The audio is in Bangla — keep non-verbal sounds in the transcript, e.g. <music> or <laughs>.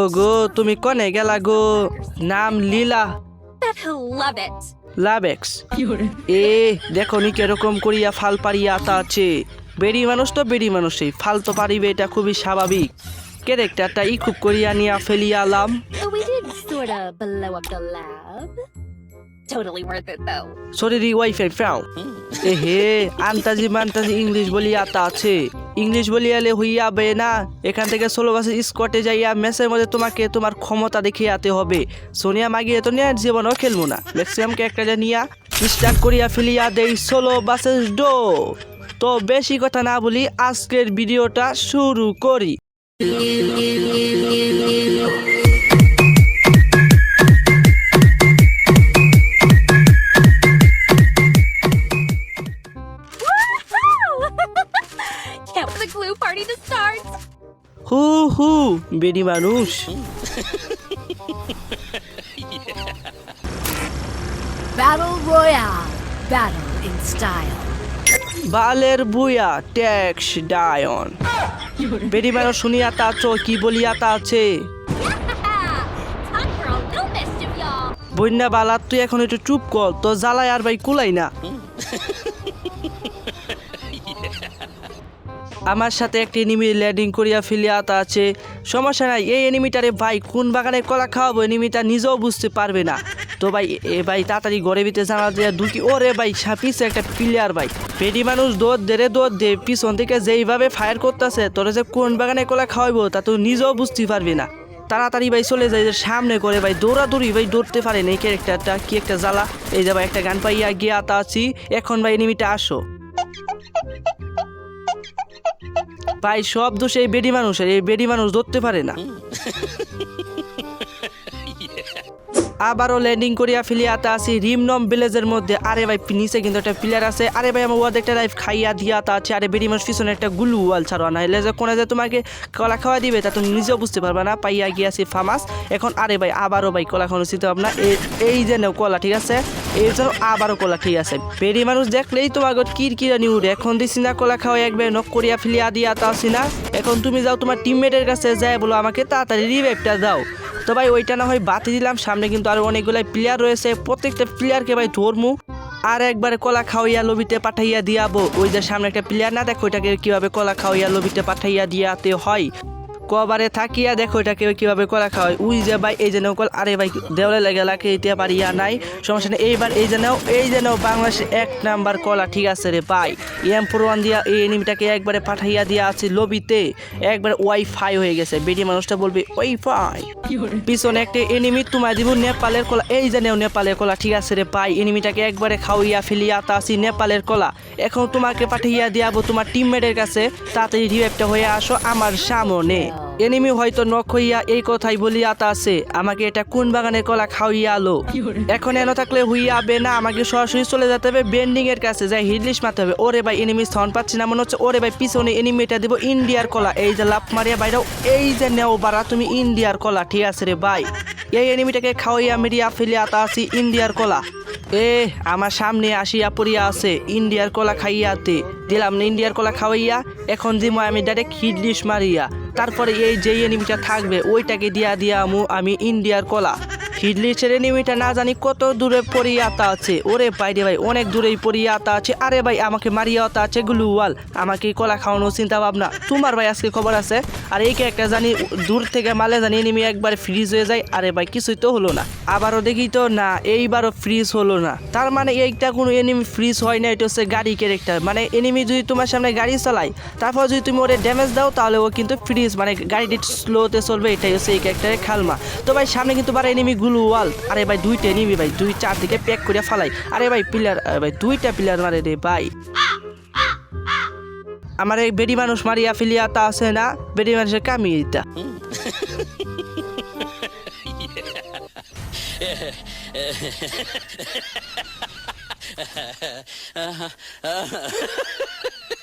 ওগো তুমি কনে গেলা গো? নাম লীলা। লাবেক্স এ দেখো নি কীরকম করিয়া ফাল পারিয়া তা আছে। বেড়ি মানুষ তো বেড়ি মানুষই ফাল তো পারিবে এটা খুবই স্বাভাবিক। ক্যারেক্টারটা ই খুব করিয়া নিয়া ফেলিয়ালাম। We did sort of blow up the lab. Totally worth it, though. শরীরই ওয়াইফাই ফ্রাও এ হে আন্তাজি মান্তাজি ইংলিশ বলিয়া তা আছে। ইংলিশ বলিয়ালে হইয়া বে না, এখান থেকে ষোলো বাসের স্কটে যাইয়া ম্যাচের মধ্যে তোমাকে তোমার ক্ষমতা দেখিয়ে আতে হবে। সোনিয়া মাগিয়ে তো নিয়ে জীবনও খেলব না। ম্যাক্সিমাম ক্যারেক্টারে নিয়া স্টার্ট করিয়া ফেলিয়া দেই ষোলো বাসের ডো। তো বেশি কথা না বলি, আজকের ভিডিওটা শুরু করি। To start. হু হু বেডি মানুষ Battle Royale. Battle in style. বালের বুয়া ট্যাক্স ডায়ন বেডি মানুষ শুনিয়া তা আছো কি বলিয়া তা আছে Time for a little mischief, y'all. বন্যা বালাত তুই এখন একটু চুপ কর তো জ্বালায় আর ভাই কুলাই না আমার সাথে একটি এনিমি ল্যান্ডিং করিয়া ফিলিয়াতা আছে। সমস্যা নাই, এই এনিমিটারে ভাই, কোন বাগানে কলা খাওয়াবো এনিমিটা নিজেও বুঝতে পারবে না। তো ভাই, এ ভাই, তাড়াতাড়ি গড়ে ভিতরে জানা দিয়ে দুকি ওরে ভাই পিছে একটা প্লেয়ার ভাই। পেটি মানুষ দৌড় দে রে, দৌড় দে। পিছন থেকে যেইভাবে ফায়ার করতেছে, তোরা যে কোন বাগানে কলা খাওয়াবো তা তো নিজেও বুঝতে পারবি না। তাড়াতাড়ি ভাই চলে যায় যে সামনে করে ভাই, দৌড়াদৌড়ি ভাই দৌড়তে পারে না। এই ক্যারেক্টারটা কি একটা জ্বালা। এই যে ভাই, একটা গান পাইয়া গিয়া তা আছি। এখন ভাই এনিমিটা আসো। ভাই সব দোষ এই বেডি মানুষের, এই বেডি মানুষ ধরতে পারে না। আবারও ল্যান্ডিং করিয়া ফেলিয়াতে আসি রিমনম ভিলেজের মধ্যে। আরে ভাই, নিচে কিন্তু একটা প্লেয়ার আছে। আরে ভাই, আমার ওয়াদ একটা লাইফ খাইয়া দিয়া তা আছে। আরে বেডি মানুষ, পিছনে একটা গুলু ওয়াল ছাড়ো না। এলে যে কোনে যে তোমাকে কলা খাওয়া দিবে, তা তুমি নিজেও বুঝতে পারবে না। পাইয়া গিয়াছি ফামাস। এখন আরে ভাই, আবারও ভাই, কলা খাওয়ানো চিন্তা ভাবনা। এই যে কলা, ঠিক আছে? জন্য আবারও কলা ঠিক আছে বেডি মানুষ দেখলেই তোমার কির কিরা নিউড। এখন দিছি না কলা খাওয়া একবার নক করিয়া ফেলিয়া দিয়া তা আসি না। এখন তুমি যাও তোমার টিমমেটের কাছে যায় বলো, আমাকে তাড়াতাড়ি রিভাইভটা দাও। তো ভাই, ওইটা না হয় বাতি দিলাম, সামনে কিন্তু আরও অনেকগুলাই প্লেয়ার রয়েছে। প্রত্যেকটা প্লেয়ারকে ভাই ধরমু। আর একবার কলা খাওয়াইয়া লবিতে পাঠাইয়া দিয়াবো। ওই যে সামনে একটা প্লেয়ার না, দেখো, ওইটাকে কীভাবে কলা খাওয়াইয়া লবিতে পাঠাইয়া দিয়াতে হয়। কবারে থাকিয়া দেখো এটাকে কীভাবে কলা খাওয়াই উই যে ভাই এই যে নাও কল আরে ভাই দেওয়ালে লেগে লাকে এটা পারিয়া নাই। সমস্যা নেই। এইবার এই যে নাও এই যে নাও বাংলাদেশের এক নাম্বার কলা ঠিক আছে রে ভাই। এম প্রমাণ দিয়া এই এনিমিটাকে একবারে পাঠাইয়া দিয়া আছে লবিতে। একবার ওয়াইফাই হয়ে গেছে। বেটি মানুষটা বলবে ওয়াইফাই? পিছনে একটা এনিমি তোমায় দিব নেপালের কলা। এই যে নেও নেপালের কলা ঠিক আছে রে ভাই। এনিমিটাকে একবারে খাওয়াইয়া ফেলিয়া তাসি নেপালের কলা। এখন তোমাকে পাঠাইয়া দিয়াবো তোমার টিমমেটের কাছে। তাড়াতাড়ি রিভাইভটা হয়ে আসো আমার সামনে। এনিমি হয়তো নখ হইয়া এই কথাই বলিয়া তা আছে আমাকে এটা কোন বাগানের কলা খাওয়াইয়া আলো? এখন এনে থাকলে হইয়া বে না আমাকে সরাসরি চলে যেতে হবে বেন্ডিং এর কাছে যাই হিডলিশ মারতে হবে। ওরে ভাই এনিমি স্থান পাচ্ছি না মনে হচ্ছে ওরে ভাই পিছনে এনিমিটা দিব ইন্ডিয়ার কলা। এই যে লাভ মারিয়া বাইরেও এই যে নেও বারা তুমি ইন্ডিয়ার কলা ঠিক আছে রে ভাই। এই এনিমিটাকে খাওয়াইয়া মেরিয়া ফেলিয়া তা আছি ইন্ডিয়ার কলা। এ আমার সামনে আসিয়া পড়িয়া আছে ইন্ডিয়ার কলা খাইয়াতে। দিলাম না ইন্ডিয়ার কলা খাওয়াইয়া এখন দিমো আমি ডাইরেক্ট হিডলিশ মারিয়া। তারপরে এই যে এনিমিটা থাকবে ওইটাকে দিয়া দিয়া আমু আমি ইন্ডিয়ার কলা। হিডলিশের এনিমিটা না জানি কত দূরে পড়িয়াতা আছে। ওরে বাইরে ভাই, অনেক দূরেই পড়িয়াতা আছে। আরে ভাই, আমাকে মারিয়াতা আছে গ্লুওয়াল। আমাকে কলা খাওয়ানো চিন্তা ভাবনা তোমার ভাই আজকে খবর আছে? আর এই একটা জানি দূর থেকে মালে জানি এনিমি একবার ফ্রিজ হয়ে যায়। আরে ভাই, কিছুই তো হলো না। আবারও দেখি তো না, এইবারও ফ্রিজ হলো না। তার মানে এইটা কোনো এনিমি ফ্রিজ হয় না, এটা হচ্ছে গাড়ি ক্যারেক্টার মানে এনিমি যদি তোমার সামনে গাড়ি চালায়, তারপর যদি তুমি ওরে ড্যামেজ দাও, তাহলে ও কিন্তু ফ্রিজ মানে গাড়িটি স্লোতে চলবে, এটাই হচ্ছে এই ক্যারেক্টারের খালমা তো ভাই, সামনে কিন্তু বার এনিমি গুলো ওয়াল। আরে ভাই, দুইটা নিবি ভাই, দুই চারদিকে প্যাক করে ফালাই। আরে ভাই প্লেয়ার ভাই, দুইটা প্লেয়ার মারে রে ভাই। আমার এই বেডি মানুষ মারিয়া ফেলিয়া তা আছে না, বেডি মানুষের কামিয়ে দিতা <laughs> <laughs>